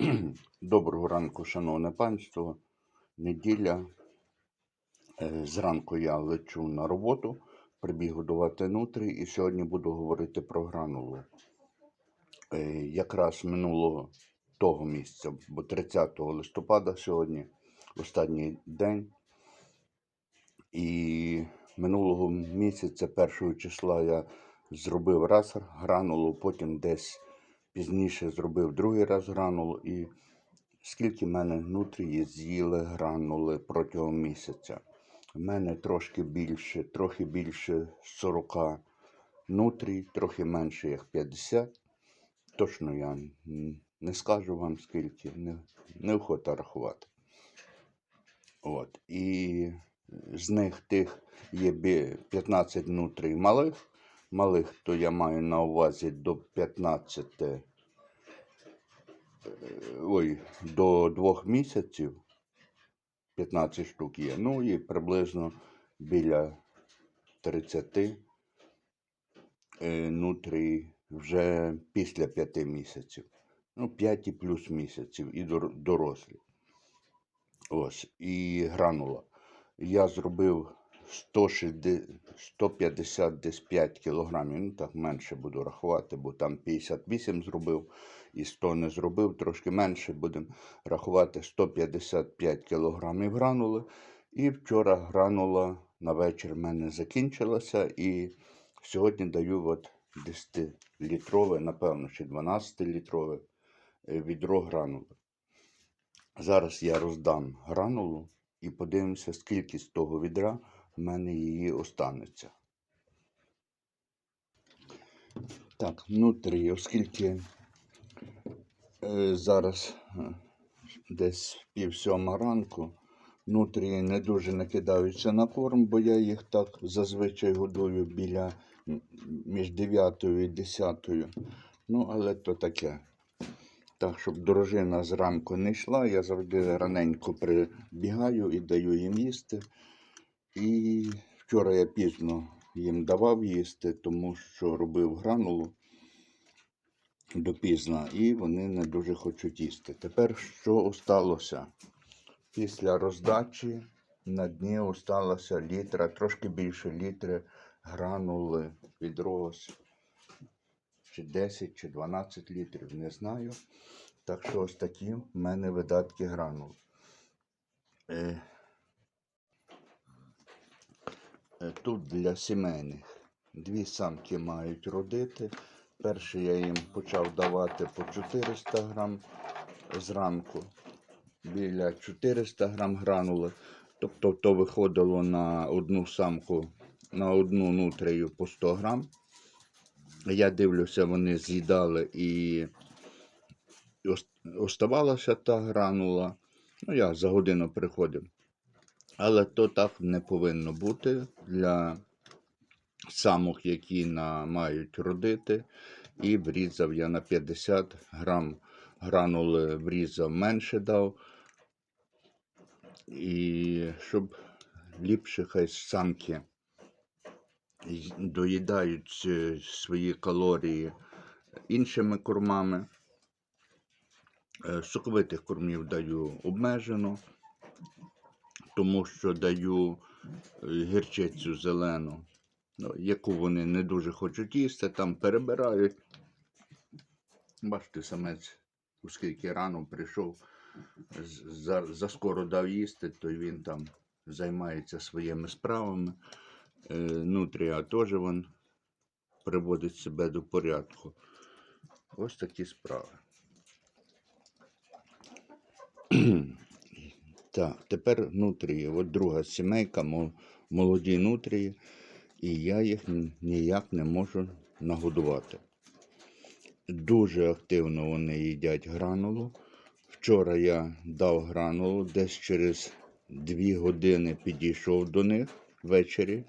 Доброго ранку, шановне панство. Неділя. Е, Зранку я лечу на роботу, прибіг годувати нутрі, і сьогодні буду говорити про гранулу. Е, Якраз минулого того місяця, бо 30 листопада сьогодні, останній день. І минулого місяця, першого числа, я зробив раз гранулу, потім десь пізніше зробив другий раз гранулу. І скільки в мене нутрії з'їли гранули протягом місяця. У мене трошки більше, трохи більше 40 нутрій, трохи менше як 50. Точно я не скажу вам скільки, не, неохота рахувати. От. І з них тих є 15 нутрій малих. Малих, то я маю на увазі до 15 е, ой, до двох місяців 15 штук є. Ну і приблизно біля 30 е, нутрій вже після 5 місяців. Ну, 5 і плюс місяців і дор- дорослі. Ось. І гранула. Я зробив 160, 150 десь 5 кілограмів. Ну так менше буду рахувати, бо там 58 зробив і 100 не зробив, трошки менше будемо рахувати 155 кілограмів гранули. І вчора гранула на вечір в мене закінчилася. І сьогодні даю от 10-літрове, напевно, чи 12-літрове е, відро гранули. Зараз я роздам гранулу і подивимося, скільки з того відра в мене її останеться. Так, внутрі, оскільки е, зараз е, десь пів сьома ранку, нутрії не дуже накидаються на корм, бо я їх так зазвичай годую біля між 9 і 10. Ну, але то таке. Так, щоб дружина зранку не йшла, я завжди раненько прибігаю і даю їм їсти. І вчора я пізно їм давав їсти, тому що робив гранулу допізно, і вони не дуже хочуть їсти. Тепер що осталося? Після роздачі на дні осталося літра, трошки більше літри гранули відрос. Чи 10, чи 12 літрів, не знаю. Так що ось такі в мене видатки гранул. Е, е, Тут для сімейних дві самки мають родити. Перший я їм почав давати по 400 грам зранку, біля 400 грам гранули. Тобто то виходило на одну самку, на одну нутрію по 100 грам. Я дивлюся, вони з'їдали і оставалася та гранула. Ну, я за годину приходив. Але то так не повинно бути для самок, які на, мають родити. І врізав я на 50 грам гранули врізав менше дав. І щоб ліпше хай самки доїдають е, свої калорії іншими кормами. Е, Соковитих кормів даю обмежено, тому що даю е, гірчицю зелену, ну, яку вони не дуже хочуть їсти, там перебирають. Бачите, самець, оскільки рано прийшов, з- за, заскоро дав їсти, то він там займається своїми справами. Е, Нутрія теж він приводить себе до порядку. Ось такі справи. Так, тепер нутрії. От друга сімейка, молоді нутрії, і я їх ніяк не можу нагодувати. Дуже активно вони їдять гранулу. Вчора я дав гранулу, десь через дві години підійшов до них ввечері.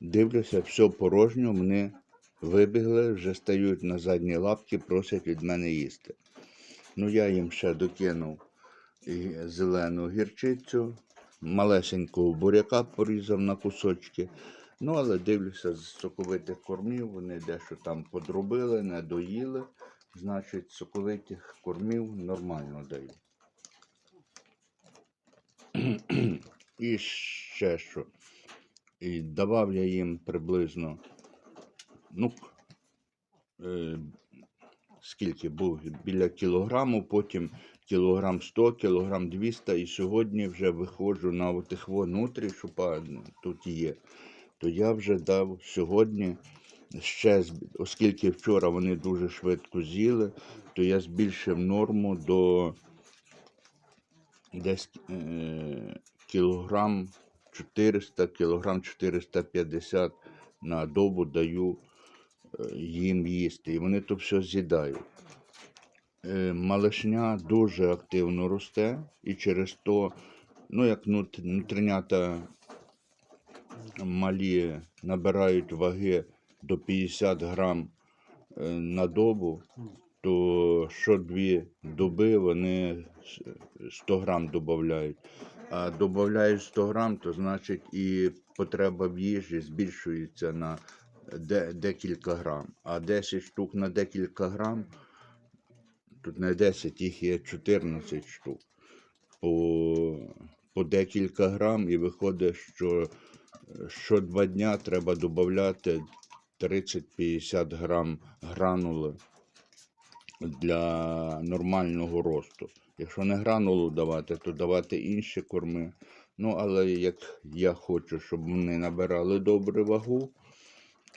Дивлюся, все порожньо, вони вибігли, вже стають на задні лапки, просять від мене їсти. Ну, я їм ще докинув і зелену гірчицю, малесенького буряка порізав на кусочки. Ну, але дивлюся, з соковитих кормів вони дещо там подробили, не доїли. значить, соковитих кормів нормально даю. І ще що. І давав я їм приблизно, ну, е, скільки був біля кілограму, потім кілограм 100, кілограм 200, і сьогодні вже виходжу на отих внутрі, що па- тут є. То я вже дав сьогодні ще, оскільки вчора вони дуже швидко з'їли, то я збільшив норму до десь е, кілограм 400, кілограм 450 на добу даю е, їм їсти. І вони то все з'їдають. Е, Малишня дуже активно росте, і через то, ну як нут- нутринята малі набирають ваги до 50 грам е, на добу, то що дві доби вони 100 грам додають. А додають 100 грам, то значить і потреба в їжі збільшується на декілька грам. А 10 штук на декілька грам, тут не 10, їх є 14 штук. По, по декілька грам, і виходить, що що два дня треба додати 30-50 грам гранули для нормального росту. Якщо не гранулу давати, то давати інші корми. Ну, але як я хочу, щоб вони набирали добру вагу,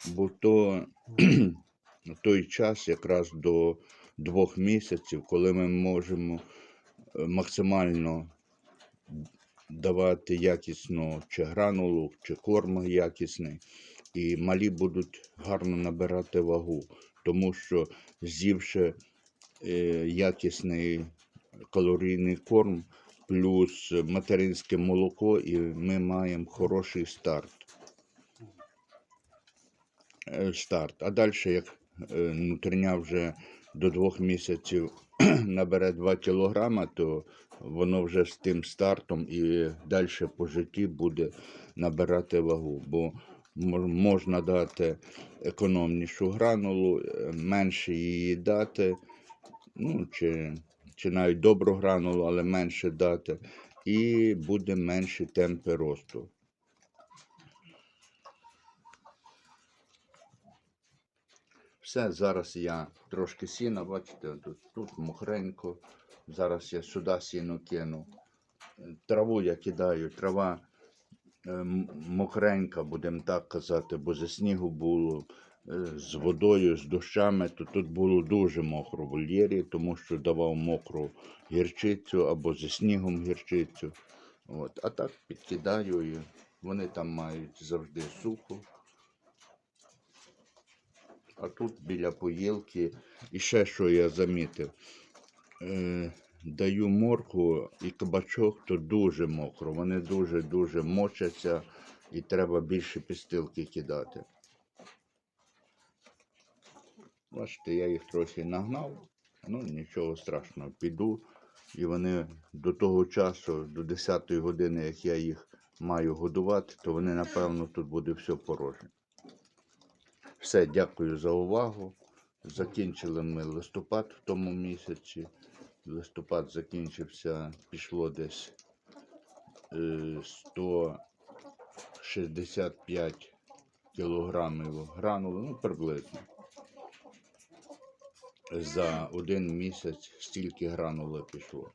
бо то той час якраз до двох місяців, коли ми можемо е, максимально давати якісно чи гранулу, чи корм якісний, і малі будуть гарно набирати вагу, тому що з'ївши е, якісний калорійний корм, плюс материнське молоко, і ми маємо хороший старт. Е, Старт. А далі, як нутриня вже до двох місяців набере 2 кілограма, то воно вже з тим стартом і далі по житті буде набирати вагу. Бо можна дати економнішу гранулу, менше її дати, ну, чи, чи навіть добру гранулу, але менше дати, і буде менші темпи росту. Все, зараз я трошки сіна, бачите, тут, тут мокренько. Зараз я сюди сіно кину. Траву я кидаю, трава е, мокренька, будемо так казати, бо за снігу було е, з водою, з дощами, то тут було дуже мокро в вольєрі, тому що давав мокру гірчицю або зі снігом гірчицю. От. А так підкидаю і вони там мають завжди сухо. А тут біля поїлки. І ще що я замітив. Е, даю морку і кабачок, то дуже мокро. Вони дуже-дуже мочаться і треба більше підстилки кидати. Бачите, я їх трохи нагнав, ну нічого страшного, піду. І вони до того часу, до 10 години, як я їх маю годувати, то вони, напевно, тут буде все порожнє. Все, дякую за увагу. Закінчили ми листопад в тому місяці. Листопад закінчився, пішло десь е, 165 кілограмів гранули, ну приблизно. За один місяць стільки гранули пішло.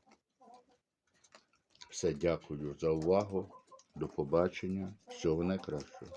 Все, дякую за увагу. До побачення. Всього найкращого.